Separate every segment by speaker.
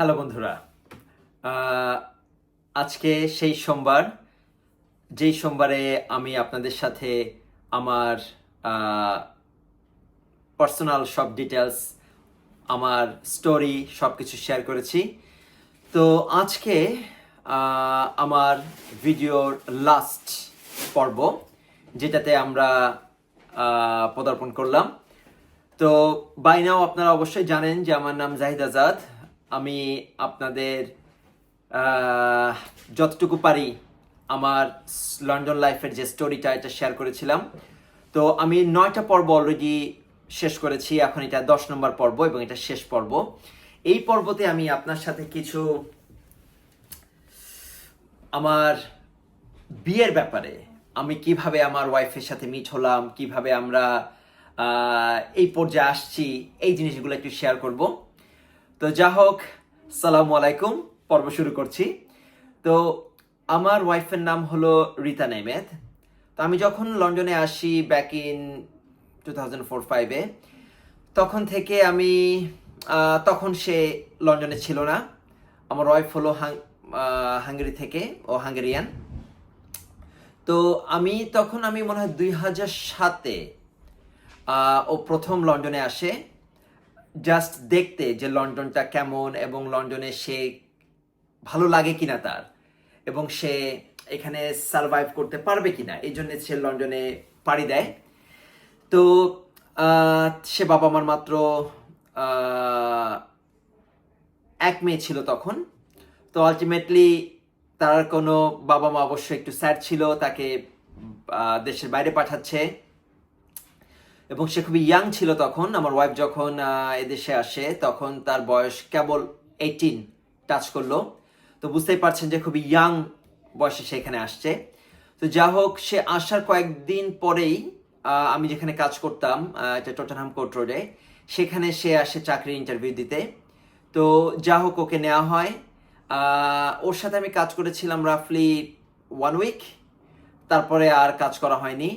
Speaker 1: Hello বন্ধুরা আজকে সেই সোমবার, যেই সোমবারে আমি আপনাদের সাথে আমার পার্সোনাল সব ডিটেলস আমার স্টোরি সব কিছু শেয়ার করেছি। তো আজকে আমার ভিডিওর লাস্ট পর্ব, যেটাতে আমরা পদার্পণ করলাম। তো বাই নাও আপনারা অবশ্যই জানেন যে আমার নাম জাহিদ আজাদ। আমি আপনাদের যতটুকু পারি আমার লন্ডন লাইফের যে স্টোরিটা এটা শেয়ার করেছিলাম। তো আমি নয়টা পর্ব অলরেডি শেষ করেছি, এখন এটা দশ নম্বর পর্ব এবং এটা শেষ পর্ব। এই পর্বতে আমি আপনার সাথে কিছু আমার বিয়ের ব্যাপারে, আমি কীভাবে আমার ওয়াইফের সাথে মিট হলাম, কীভাবে আমরা এই পর্যায়ে আসছি, এই জিনিসগুলো একটু শেয়ার করব। তো যা হোক সালামু আলাইকুম, পর্ব শুরু করছি। তো আমার ওয়াইফের নাম হলো রিতা নেমেদ। তো আমি যখন লন্ডনে আসি back in two thousand four ফাইভে তখন থেকে আমি তখন সে লন্ডনে ছিল না। আমার ওয়াইফ হলো হাঙ্গেরি থেকে, ও হাঙ্গেরিয়ান। তো আমি, তখন আমি মনে হয় দুই হাজার সাতে ও প্রথম লন্ডনে আসে। জাস্ট দেখতে যে লন্ডনটা কেমন এবং লন্ডনে সে ভালো লাগে কিনা তার এবং সে এখানে সার্ভাইভ করতে পারবে কিনা, এই জন্য সে লন্ডনে পাড়ি দেয়। তো সে বাবা মার মাত্র এক মেয়ে ছিল তখন। তো আলটিমেটলি তার কোনো বাবা মা অবশ্যই একটু স্যাড ছিল, তাকে দেশের বাইরে পাঠাচ্ছে। এবং সে খুবই ইয়াং ছিল তখন। আমার ওয়াইফ যখন এদেশে আসে, তখন তার বয়স কেবল এইটিন টাচ করল। তো বুঝতেই পারছেন যে খুবই ইয়াং বয়সে সে এখানে আসছে। তো যা হোক, সে আসার কয়েকদিন পরেই আমি যেখানে কাজ করতাম এটা টটনহাম কোর্ট রোডে সেখানে সে আসে চাকরির ইন্টারভিউ দিতে। তো যা হোক, ওকে নেওয়া হয়। ওর সাথে আমি কাজ করেছিলাম রাফলি ওয়ান উইক তারপরে আর কাজ করা হয়নি।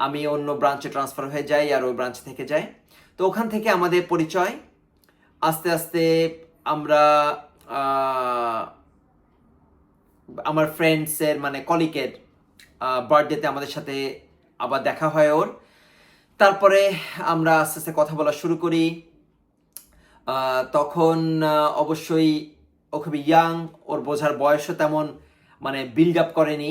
Speaker 1: আমি অন্য ব্রাঞ্চে ট্রান্সফার হয়ে যাই আর ওই ব্রাঞ্চ থেকে যাই। তো ওখান থেকে আমাদের পরিচয়। আস্তে আস্তে আমরা আমার ফ্রেন্ডসের মানে কলিকের বার্থডেতে আমাদের সাথে আবার দেখা হয় ওর। তারপরে আমরা আস্তে আস্তে কথা বলা শুরু করি। তখন অবশ্যই ও খুবই ইয়াং ওর বোঝার বয়সও তেমন মানে বিল্ড আপ করেনি।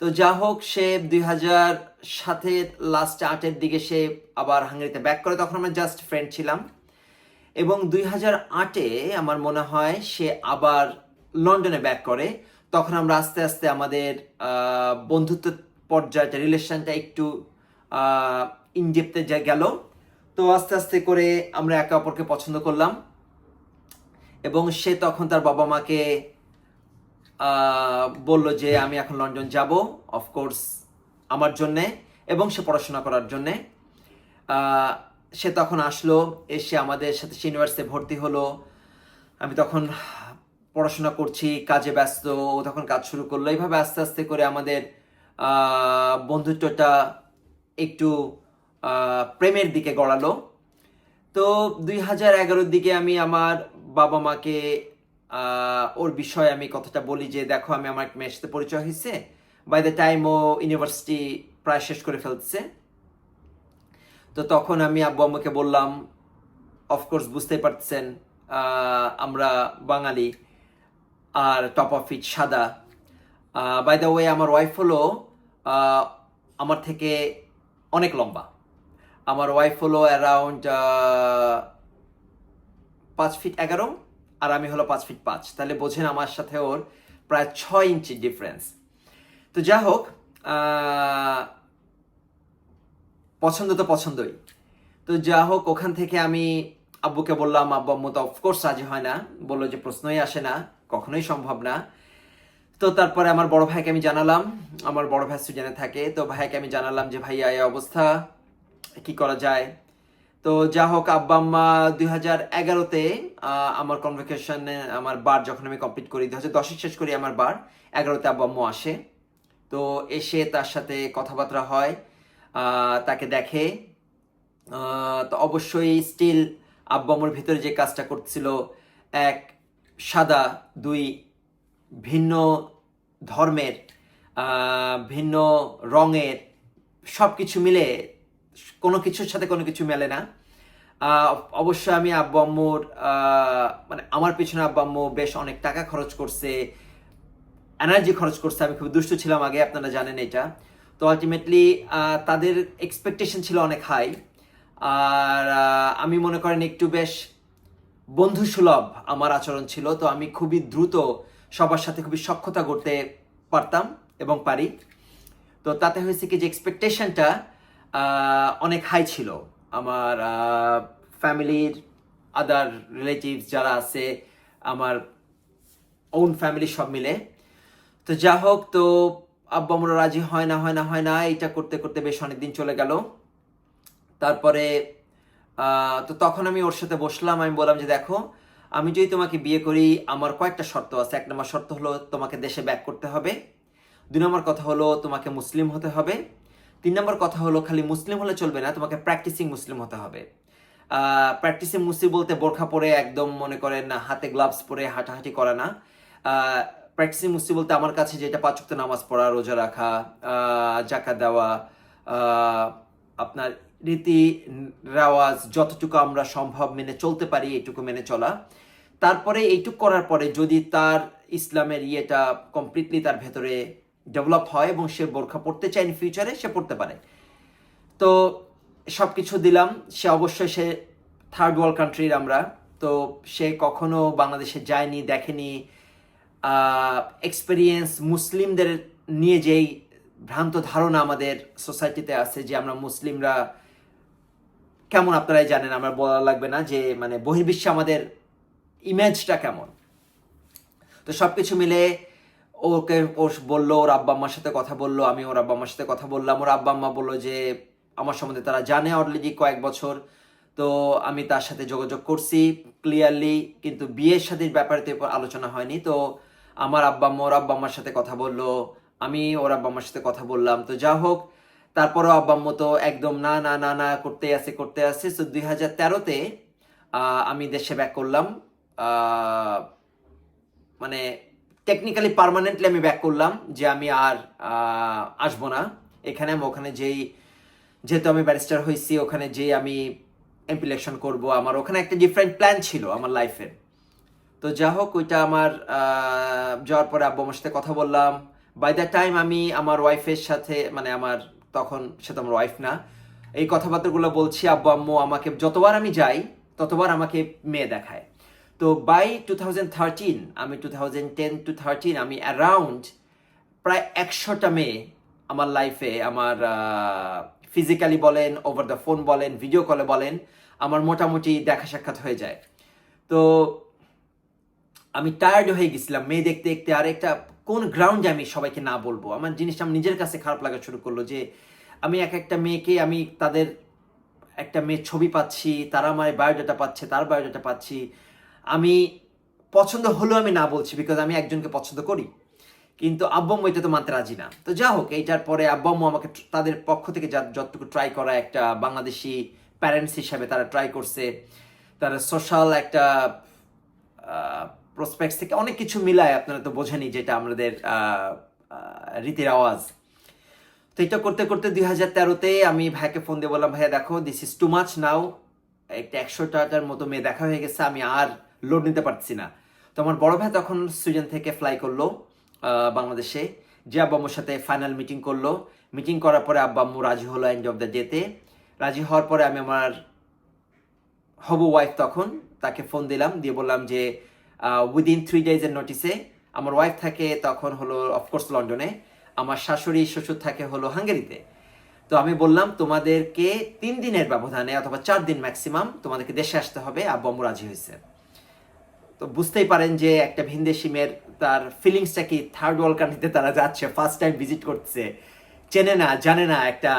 Speaker 1: তো যা হোক, সে দুই হাজার সাতের লাস্ট আটের দিকে সে আবার হাঙ্গেরিতে ব্যাক করে। তখন আমরা জাস্ট ফ্রেন্ড ছিলাম। এবং দুই হাজার আটে আমার মনে হয় সে আবার লন্ডনে ব্যাক করে। তখন আমরা আস্তে আস্তে আমাদের বন্ধুত্ব পর্যায়টা রিলেশনটা একটু ইনডেপতে যা গেল। তো আস্তে আস্তে করে আমরা একে অপরকে পছন্দ করলাম। এবং সে তখন তার বাবা মাকে বলল যে আমি এখন লন্ডন যাব অফকোর্স আমার জন্যে, এবং সে পড়াশোনা করার জন্যে। সে তখন আসলো, এসে আমাদের সাথে সে ইউনিভার্সিটি ভর্তি হলো। আমি তখন পড়াশোনা করছি, কাজে ব্যস্ত, ও তখন কাজ শুরু করল। এইভাবে আস্তে আস্তে করে আমাদের বন্ধুত্বটা একটু প্রেমের দিকে গড়ালো। তো দুই হাজার এগারোর দিকে আমি আমার বাবা মাকে ওর বিষয়ে আমি কথাটা বলি যে, দেখো, আমি আমার এক মেয়ের সাথে পরিচয় হয়েছে। বাই দ্য টাইম ও ইউনিভার্সিটি প্রায় শেষ করে ফেলছে। তো তখন আমি আব্বু আম্মুকে বললাম অফকোর্স বুঝতেই পারছেন আমরা বাঙালি আর টপ অফ ইট সাদা। বাই দ্য ওয়ে আমার ওয়াইফ হলো আমার থেকে অনেক লম্বা। আমার ওয়াইফ হলো অ্যারাউন্ড পাঁচ ফিট এগারো। আর আমি হলো পাঁচ ফিট পাঁচ। তাহলে বোঝেন আমার সাথে ওর প্রায় ছয় ইঞ্চি ডিফারেন্স তো যা হোক পছন্দ তো পছন্দই। তো যা হোক, ওখান থেকে আমি আব্বুকে বললাম, আব্বু, আম্মু তো অফকোর্স রাজি হয় না। বলল যে প্রশ্নই আসে না, কখনোই সম্ভব না। তো তারপরে আমার বড় ভাইকে আমি জানালাম, আমার বড় ভাই সুইডেনে থাকে। তো ভাইকে আমি জানালাম যে, ভাইয়া, এই অবস্থা, কি করা যায়? তো যা হোক, আব্বা আম্মা দুই হাজার এগারোতে আমার কনভোকেশনে আমার বার যখন আমি কমপ্লিট করি, দুই হাজার দশে শেষ করি আমার বার, এগারোতে আব্বা আম্মু আসে। তো এসে তার সাথে কথাবার্তা হয় তাকে দেখে। তো অবশ্যই স্টিল আব্বা আম্মুর ভিতরে যে কাজটা করছিল, এক সাদা, দুই ভিন্ন ধর্মের ভিন্ন রঙের সব কিছু মিলে কোনো কিছুর সাথে কোনো কিছু মেলে না। আহ, অবশ্যই আমি আব্বু আম্মুর মানে আমার পিছনে আব্বু আম্মু বেশ অনেক টাকা খরচ করছে এনার্জি খরচ করছে আমি খুব দুষ্ট ছিলাম আগে আপনারা জানেন এটা। তো আলটিমেটলি তাদের এক্সপেকটেশন ছিল অনেক হাই আর আমি মনে করেন একটু বেশ বন্ধু সুলভ আমার আচরণ ছিল তো আমি খুবই দ্রুত সবার সাথে খুবই সক্ষতা করতে পারতাম এবং পারি। তো তাতে হয়েছে কি যে এক্সপেকটেশনটা অনেক হাই ছিল। আমার ফ্যামিলির আদার রিলেটিভস যারা আছে, আমার ওন ফ্যামিলি সব মিলে। তো যা হোক, তো আব্বা আমরা রাজি হয় না হয় না হয় না এটা করতে করতে বেশ অনেক দিন চলে গেল। তারপরে তো তখন আমি ওর সাথে বসলাম, আমি বললাম যে দেখো, আমি যদি তোমাকে বিয়ে করি, আমার কয়েকটা শর্ত আছে। এক নম্বর শর্ত হলো, তোমাকে দেশে ব্যাক করতে হবে। দুই নম্বর কথা হলো, তোমাকে মুসলিম হতে হবে। তিন নম্বর কথা হলো, খালি মুসলিম হলে চলবে না, তোমাকে প্র্যাকটিসিং মুসলিম হতে হবে। প্র্যাকটিসিং মুসলিম বলতে বোরখা পরে একদম মনে করেন না, হাতে গ্লাভস পরে হাঁটাহাঁটি করা না। প্র্যাকটিসিং মুসলিম বলতে আমার কাছে যেটা পাঁচক্ত নামাজ পড়া, রোজা রাখা জাকা দেওয়া আপনার রীতি রেওয়াজ যতটুকু আমরা সম্ভব মেনে চলতে পারি, এইটুকু মেনে চলা। তারপরে এইটুকু করার পরে যদি তার ইসলামের ইয়েটা কমপ্লিটলি তার ভেতরে ডেভেলপ হয় এবং সে বোরখা পড়তে চায় ইন ফিউচারে সে পড়তে পারে। তো সব কিছু দিলাম, সে অবশ্যই সে থার্ড ওয়ার্ল্ড কান্ট্রির আমরা। তো সে কখনো বাংলাদেশে যায়নি, দেখেনি। এক্সপিরিয়েন্স মুসলিমদের নিয়ে যেই ভ্রান্ত ধারণা আমাদের সোসাইটিতে আছে যে আমরা মুসলিমরা, কেমন আপনারাই জানেন, আমার বলা লাগবে না যে মানে বহির্বিশ্বে আমাদের ইমেজটা কেমন। তো সব কিছু মিলে ওকে ও বলল, ওর আব্বা আম্মার সাথে কথা বলল, আমি ওর আব্বা আম্মার সাথে কথা বললাম। ওর আব্বা আম্মা বলল যে, আমার সম্বন্ধে তারা জানে অলরেডি কয়েক বছর, তো আমি তার সাথে যোগাযোগ করছি ক্লিয়ারলি কিন্তু বিয়ের শাদীর ব্যাপারে তো আলোচনা হয়নি। তো আমার আব্বা আম্মা, ওর আব্বা আম্মার সাথে কথা বলল, আমি ওর আব্বা আম্মার সাথে কথা বললাম। তো যা হোক, তারপরও আব্বা আম্মু তো একদম না না না না করতে আছে করতে আছে। তো দুই হাজার তেরোতে আমি দেশে ব্যাক করলাম। মানে টেকনিক্যালি পার্মানেন্টলি আমি ব্যাক করলাম যে আমি আর আসব না। এখানে আমি ওখানে যেই, যেহেতু আমি ব্যারিস্টার হয়েছি, ওখানে যেই আমি এমপিলেকশন করব, আমার ওখানে একটা ডিফারেন্ট প্ল্যান ছিল আমার লাইফের তো যা হোক, ওইটা আমার যাওয়ার পরে আব্বু আমার সাথে কথা বললাম। বাই দ্য টাইম আমি আমার ওয়াইফের সাথে মানে আমার তখন সে তো আমার ওয়াইফ না, এই কথাবার্তাগুলো বলছি, আব্বু, আম্মু, আমাকে যতবার আমি যাই, ততবার আমাকে মেয়ে দেখায়। তো বাই টু থাউজেন্ড থার্টিন আমি two thousand ten to thirteen আমি অ্যারাউন্ড প্রায় একশোটা মেয়ে আমার লাইফে আমার ফিজিক্যালি বলেন ওভার দ্য ফোন বলেন ভিডিও কলে বলেন, আমার মোটামুটি দেখা সাক্ষাৎ হয়ে যায়। তো আমি টায়ার্ড হয়ে গেছিলাম, মেয়ে দেখতে দেখতে আর একটা, কোন গ্রাউন্ডে আমি সবাইকে না বলব? আমার জিনিসটা আমার নিজের কাছে খারাপ লাগা শুরু করল যে, আমি এক একটা মেয়েকে আমি তাদের একটা মেয়ের ছবি পাচ্ছি, তারা আমার বায়োডাটা পাচ্ছে, তার বায়োডাটা পাচ্ছি আমি পছন্দ হলেও আমি না বলছি বিকজ আমি একজনকে পছন্দ করি। কিন্তু আব্বাম্মু এটা তো মানতে রাজি না। তো যা হোক, এইটার পরে আব্বাম্মু আমাকে তাদের পক্ষ থেকে যা যতটুকু ট্রাই করা একটা বাংলাদেশি প্যারেন্টস হিসাবে তারা ট্রাই করছে, তারা সোশ্যাল একটা প্রসপেক্টস থেকে অনেক কিছু মিলায়, আপনারা তো বোঝেনই যেটা আমাদের রীতির আওয়াজ। তো এটা করতে করতে দুই হাজার তেরোতে আমি ভাইকে ফোন দিয়ে বললাম, ভাইয়া দেখো this is too much now একটা একশো টাকার মতো মেয়ে দেখা হয়ে গেছে, আমি আর লোড নিতে পারছি না। তো আমার বড় ভাই তখন সুইডেন থেকে ফ্লাই করল বাংলাদেশে। যে আব্বা সাথে ফাইনাল মিটিং করল। মিটিং করার পরে আব্বা রাজি হলো এন্ড অফ দ্য ডেতে রাজি হওয়ার পরে আমি আমার হবু ওয়াইফ তখন তাকে ফোন দিলাম, দিয়ে বললাম যে উইদিন থ্রি ডেজের নোটিসে আমার ওয়াইফ থাকে তখন হলো অফকোর্স লন্ডনে। আমার শাশুড়ি, শ্বশুর থাকে হলো হাঙ্গেরিতে। তো আমি বললাম, তোমাদেরকে তিন দিনের ব্যবধানে অথবা চার দিন ম্যাক্সিমাম তোমাদেরকে দেশে আসতে হবে। আব্বু আম্মু রাজি হয়েছে। তো বুঝতেই পারেন যে একটা ভিনদেশি মেয়ের তার ফিলিংসটা কি থার্ড ওয়ার্ল্ড কান্ট্রিতে তারা যাচ্ছে ফার্স্ট টাইম ভিজিট করছে চেনে না, জানে না, একটা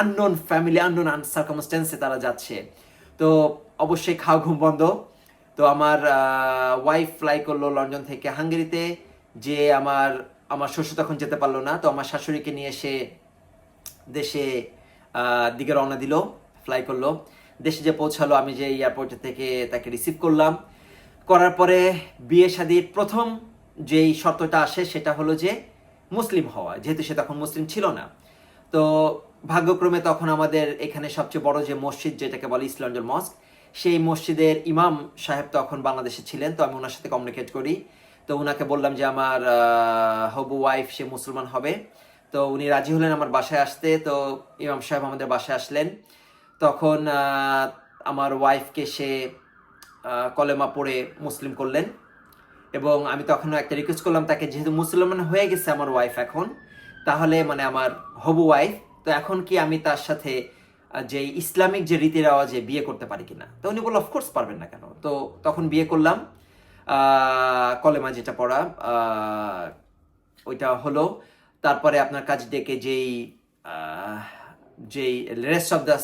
Speaker 1: আননোন ফ্যামিলি আননোন সার্কামস্টেন্সে তারা যাচ্ছে। তো অবশ্যই খাওয়া ঘুম বন্ধ। তো আমার ওয়াইফ ফ্লাই করল লন্ডন থেকে হাঙ্গেরিতে। যে আমার আমার শ্বশুর তখন যেতে পারল না। তো আমার শাশুড়িকে নিয়ে এসে দেশে দিকে রওনা দিল ফ্লাই করল। দেশে যে পৌঁছালো, আমি যে এয়ারপোর্ট থেকে তাকে রিসিভ করলাম। করার পরে বিয়ে শাদির প্রথম যেই শর্তটা আসে সেটা হলো যে মুসলিম হওয়া, যেহেতু সে তখন মুসলিম ছিল না। তো ভাগ্যক্রমে তখন আমাদের এখানে সবচেয়ে বড় যে মসজিদ যেটাকে বলে লন্ডন মস্ক, সেই মসজিদের ইমাম সাহেব তখন বাংলাদেশে ছিলেন, তো আমি ওনার সাথে কমিউনিকেট করি। তো ওনাকে বললাম যে আমার হবু ওয়াইফ সে মুসলমান হবে। তো উনি রাজি হলেন আমার বাসায় আসতে। তো ইমাম সাহেব আমাদের বাসায় আসলেন। তখন আমার ওয়াইফকে সে কলেমা পড়ে মুসলিম করলেন। এবং আমি তখন একটা রিকোয়েস্ট করলাম তাকে, যেহেতু মুসলমান হয়ে গেছে আমার ওয়াইফ এখন, তাহলে মানে আমার হবু ওয়াইফ তো এখন কি আমি তার সাথে যে ইসলামিক যে রীতি রেওয়াজে বিয়ে করতে পারি কিনা? তো উনি বলল অফকোর্স পারবেন না কেন? তো তখন বিয়ে করলাম। কলেমা যেটা পড়া ওইটা হলো, তারপরে আপনার কাজ ডেকে যেই যেই রেস্ট অফ দ্য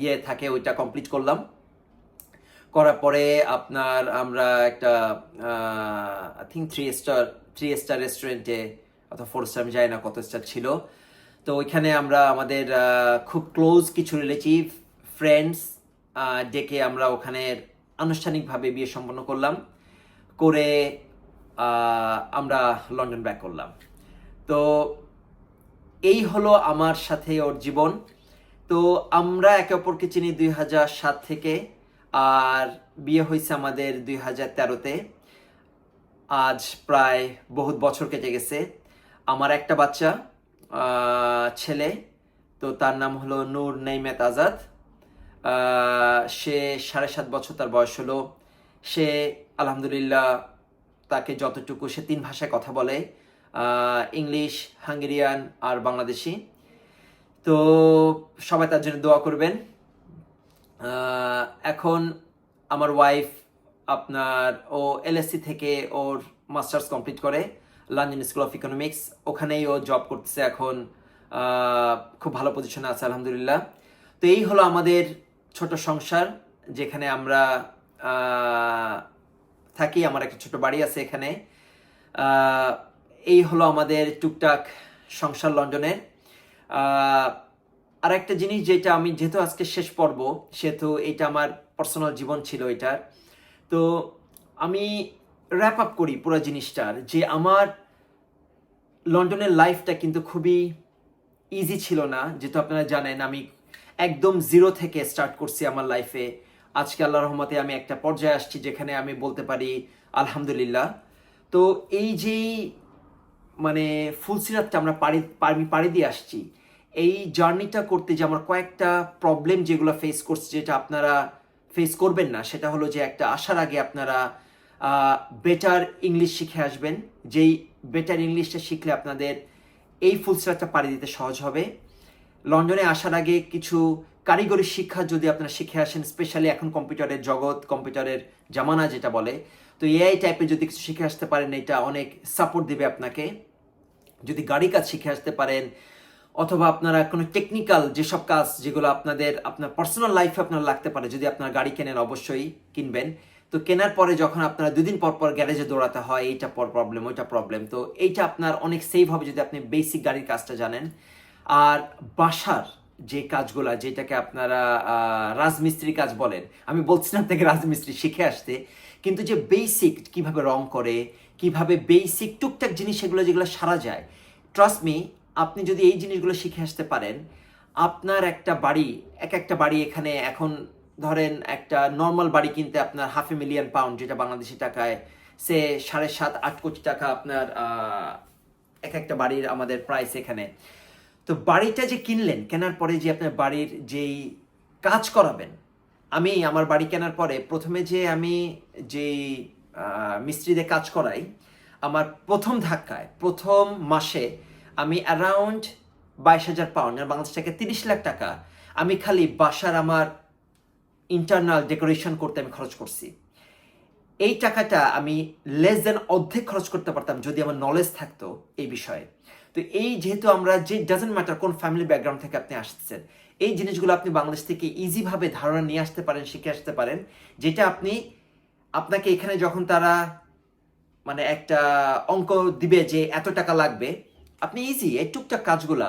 Speaker 1: ইয়ে থাকে ওইটা কমপ্লিট করলাম। করার পরে আপনার আমরা একটা I think three star three star রেস্টুরেন্টে অথবা ফোর স্টার আমি জানি না কত স্টার ছিল। তো ওইখানে আমরা আমাদের খুব ক্লোজ কিছু রিলেটিভ ফ্রেন্ডস ডেকে আমরা ওখানে আনুষ্ঠানিকভাবে বিয়ে সম্পন্ন করলাম। করে আমরা লন্ডন ব্যাক করলাম। তো এই হলো আমার সাথে ওর জীবন। তো আমরা একে অপরকে চিনি দুই হাজার সাত থেকে আর বিয়ে হয়েছে আমাদের দুই হাজার তেরোতে। আজ প্রায় বহুত বছর কেটে গেছে। আমার একটা বাচ্চা ছেলে, তো তার নাম হলো নূর নেইমেত আজাদ। সে সাড়ে সাত বছর তার বয়স হলো। সে, আলহামদুলিল্লাহ, তাকে যতটুকু সে তিন ভাষায় কথা বলে ইংলিশ, হাঙ্গেরিয়ান আর বাংলাদেশি। তো সবাই তার জন্য দোয়া করবেন। এখন আমার ওয়াইফ আপনার ও এলএসসি থেকে ওর মাস্টার্স কমপ্লিট করে লন্ডন স্কুল অফ ইকোনমিক্স ওখানেই ও জব করতেছে এখন। খুব ভালো পজিশনে আছে, আলহামদুলিল্লাহ। তো এই হলো আমাদের ছোট সংসার, যেখানে আমরা থাকি। আমার একটা ছোট বাড়ি আছে এখানে। এই হলো আমাদের টুকটাক সংসার লন্ডনের। আর একটা জিনিস যেটা আমি যেহেতু আজকে শেষ পর্ব, সেহেতু এটা আমার পার্সোনাল জীবন ছিল এটার, তো আমি র্যাপ আপ করি পুরো জিনিসটার যে আমার লন্ডনের লাইফটা কিন্তু খুবই ইজি ছিল না, যেহেতু আপনারা জানেন আমি একদম জিরো থেকে স্টার্ট করছি আমার লাইফে আজকে আল্লাহ রহমতে আমি একটা পর্যায়ে আসছি যেখানে আমি বলতে পারি আলহামদুলিল্লাহ। তো এই যেই মানে ফুলসিরাতটা আমরা পাড়ি পাড়ি দিয়ে আসছি এই জার্নিটা করতে যে আমার কয়েকটা প্রবলেম যেগুলো ফেস করছি, যেটা আপনারা ফেস করবেন না, সেটা হলো যে একটা আসার আগে আপনারা বেটার ইংলিশ শিখে আসবেন। যেই বেটার ইংলিশটা শিখলে আপনাদের এই ফুল সিরাপটা পাড়ি দিতে সহজ হবে। লন্ডনে আসার আগে কিছু কারিগরি শিক্ষা যদি আপনারা শিখে আসেন স্পেশালি এখন কম্পিউটারের জগৎ কম্পিউটারের জামানা যেটা বলে, তো এআই টাইপের যদি কিছু শিখে আসতে পারেন, এটা অনেক সাপোর্ট দেবে আপনাকে। যদি গাড়ি কাজ শিখে আসতে পারেন অথবা আপনারা কোনো টেকনিক্যাল যেসব কাজ যেগুলো আপনাদের, আপনার পার্সোনাল লাইফে আপনার লাগতে পারে, যদি আপনার গাড়ি কেনেন অবশ্যই কিনবেন। তো কেনার পরে যখন আপনারা দুদিন পর পর গ্যারেজে দৌড়াতে হয়, এইটা পর প্রবলেম ওইটা প্রবলেম তো এইটা আপনার অনেক সেভ হবে যদি আপনি বেসিক গাড়ির কাজটা জানেন। আর বাসার যে কাজগুলা, যেটাকে আপনারা রাজমিস্ত্রি কাজ বলেন, আমি বলছি না আপনাকে রাজমিস্ত্রি শিখে আসতে, কিন্তু যে বেসিক কীভাবে রং করে, কীভাবে বেসিক টুকটাক জিনিস সেগুলো যেগুলো সারা যায় ট্রাস্ট মি আপনি যদি এই জিনিসগুলো শিখে আসতে পারেন, আপনার একটা বাড়ি, এক একটা বাড়ি এখানে এখন ধরেন একটা নর্মাল বাড়ি কিনতে আপনার হাফ এ মিলিয়ন পাউন্ড যেটা বাংলাদেশি টাকায়, সে সাড়ে সাত, আট কোটি টাকা আপনার এক একটা বাড়ির আমাদের প্রাইস এখানে। তো বাড়িটা যে কিনলেন, কেনার পরে যে আপনার বাড়ির যেই কাজ করাবেন, আমি আমার বাড়ি কেনার পরে প্রথমে যে আমি যেই মিস্ত্রিদের কাজ করাই, আমার প্রথম ধাক্কায়, প্রথম মাসে আমি অ্যারাউন্ড বাইশ হাজার পাউন্ড বাংলাদেশ টাকা তিরিশ লাখ টাকা। আমি খালি বাসার আমার ইন্টারনাল ডেকোরেশন করতে আমি খরচ করছি। এই টাকাটা আমি লেস দেন অর্ধেক খরচ করতে পারতাম যদি আমার নলেজ থাকতো এই বিষয়ে। তো এই যেহেতু আমরা যে ডাজেন্ট ম্যাটার কোন ফ্যামিলি ব্যাকগ্রাউন্ড থেকে আপনি আসছেন এই জিনিসগুলো আপনি বাংলাদেশ থেকে ইজিভাবে ধারণা নিয়ে আসতে পারেন, শিখে আসতে পারেন, যেটা আপনি, আপনাকে এখানে যখন তারা মানে একটা অঙ্ক দিবে যে এত টাকা লাগবে আপনি ইজি এই টুকটাক কাজগুলা।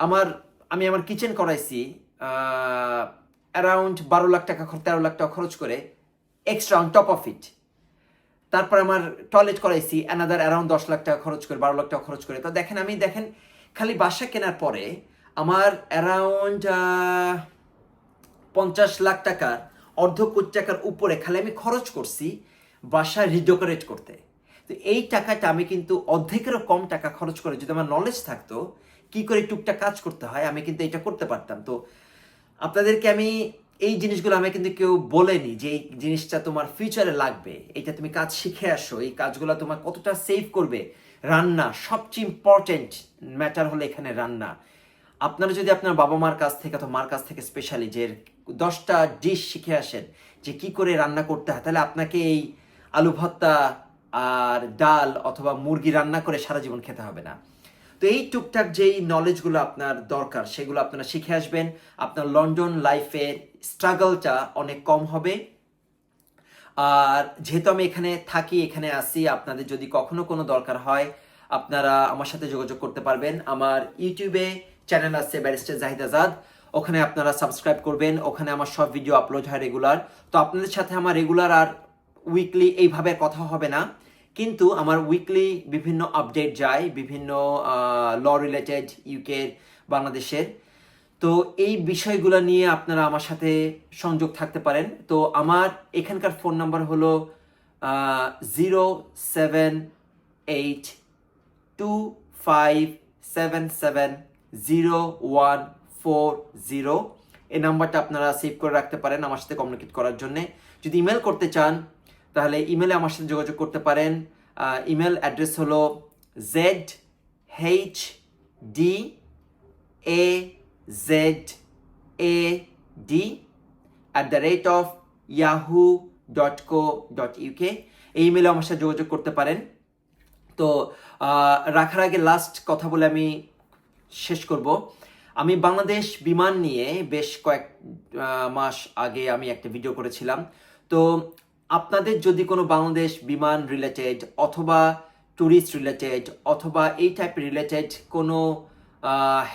Speaker 1: আমার, আমি আমার কিচেন করাইছি অ্যারাউন্ড বারো লাখ টাকা তেরো লাখ টাকা খরচ করে extra on top of it তারপর আমার টয়লেট করাইছি অ্যানাদার অ্যারাউন্ড দশ লাখ টাকা খরচ করে, বারো লাখ টাকা খরচ করে। তো দেখেন, আমি দেখেন, খালি বাসা কেনার পরে আমার অ্যারাউন্ড পঞ্চাশ লাখ টাকার, অর্ধ কোটি টাকার উপরে খালি আমি খরচ করছি বাসা রিডেকোরেট করতে। তো এই টাকাটা আমি কিন্তু অর্ধেকেরও কম টাকা খরচ করে যদি আমার নলেজ থাকতো, কি করে টুকটাক কাজ করতে হয়, আমি কিন্তু এটা করতে পারতাম। তো আপনাদেরকে আমি এই জিনিসগুলো আমি কিন্তু কেউ বলেনি যে এই জিনিসটা তোমার ফিউচারে লাগবে। এটা তুমি কাজ শিখে আসো, এই কাজগুলো তোমার কতটা সেভ করবে। রান্না, সবচেয়ে ইম্পর্টেন্ট ম্যাটার হলো এখানে রান্না। আপনারা যদি আপনার বাবা মার কাছ থেকে অথবা মার কাছ থেকে স্পেশালি যে দশটা ডিশ শিখে আসেন, যে কি করে রান্না করতে হয়, তাহলে আপনাকে এই আলু ভর্তা আর ডাল অথবা মুরগি রান্না করে সারা জীবন খেতে হবে না। তো এই টুকটাক যেই নলেজগুলো আপনার দরকার, সেগুলো আপনারা শিখে আসবেন। আপনার লন্ডন লাইফের স্ট্রাগলটা অনেক কম হবে। আর যেহেতু আমি এখানে থাকি, এখানে আসি আপনাদের যদি কখনো কোনো দরকার হয়, আপনারা আমার সাথে যোগাযোগ করতে পারবেন। আমার ইউটিউবে চ্যানেল আছে ব্যারিস্টার জাহিদ আজাদ ওখানে আপনারা সাবস্ক্রাইব করবেন। ওখানে আমার সব ভিডিও আপলোড হয় রেগুলার তো আপনাদের সাথে আমার রেগুলার আর উইকলি এইভাবে কথা হবে না। কিন্তু আমার উইকলি বিভিন্ন আপডেট যায়, বিভিন্ন ল রিলেটেড ইউকের বাংলাদেশের। তো এই বিষয়গুলো নিয়ে আপনারা আমার সাথে সংযোগ থাকতে পারেন। তো আমার এখানকার ফোন নাম্বার হলো zero seven eight two five seven seven zero one four zero এই নাম্বারটা আপনারা সেভ করে রাখতে পারেন আমার সাথে কমিউনিকেট করার জন্যে। যদি ইমেল করতে চান তাহলে ইমেলে আমার সাথে যোগাযোগ করতে পারেন। ইমেল অ্যাড্রেস হলো Z H D A Z A D at the rate of Yahoo dot co dot UK এই ইমেলে আমার সাথে যোগাযোগ করতে পারেন। তো রাখার আগে লাস্ট কথা বলে আমি শেষ করব। আমি বাংলাদেশ বিমান নিয়ে বেশ কয়েক মাস আগে আমি একটা ভিডিও করেছিলাম। তো আপনাদের যদি কোনো বাংলাদেশ বিমান রিলেটেড অথবা ট্যুরিস্ট রিলেটেড অথবা এই টাইপের রিলেটেড কোনো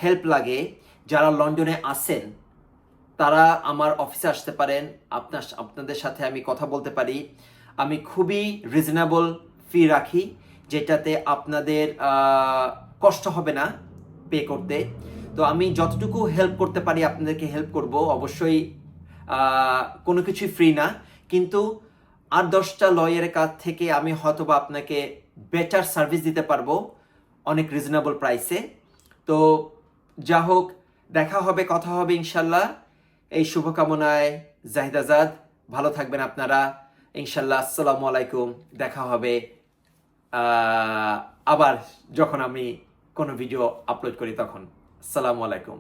Speaker 1: হেল্প লাগে, যারা লন্ডনে আসেন তারা আমার অফিসে আসতে পারেন। আপনার আপনাদের সাথে আমি কথা বলতে পারি। আমি খুবই রিজনেবল ফি রাখি, যেটাতে আপনাদের কষ্ট হবে না পে করতে। তো আমি যতটুকু হেল্প করতে পারি, আপনাদেরকে হেল্প করব। অবশ্যই কোনো কিছুই ফ্রি না। কিন্তু আর দশটা লয়ের কাছ থেকে আমি হয়তোবা আপনাকে বেটার সার্ভিস দিতে পারব অনেক রিজনেবল প্রাইসে তো যা হোক, দেখা হবে, কথা হবে ইনশাল্লাহ। এই শুভকামনায় জাহিদ আজাদ, ভালো থাকবেন আপনারা। ইনশাল্লাহ, আসসালামু আলাইকুম। দেখা হবে আবার যখন আমি কোনো ভিডিও আপলোড করি তখন। আসসালামু আলাইকুম।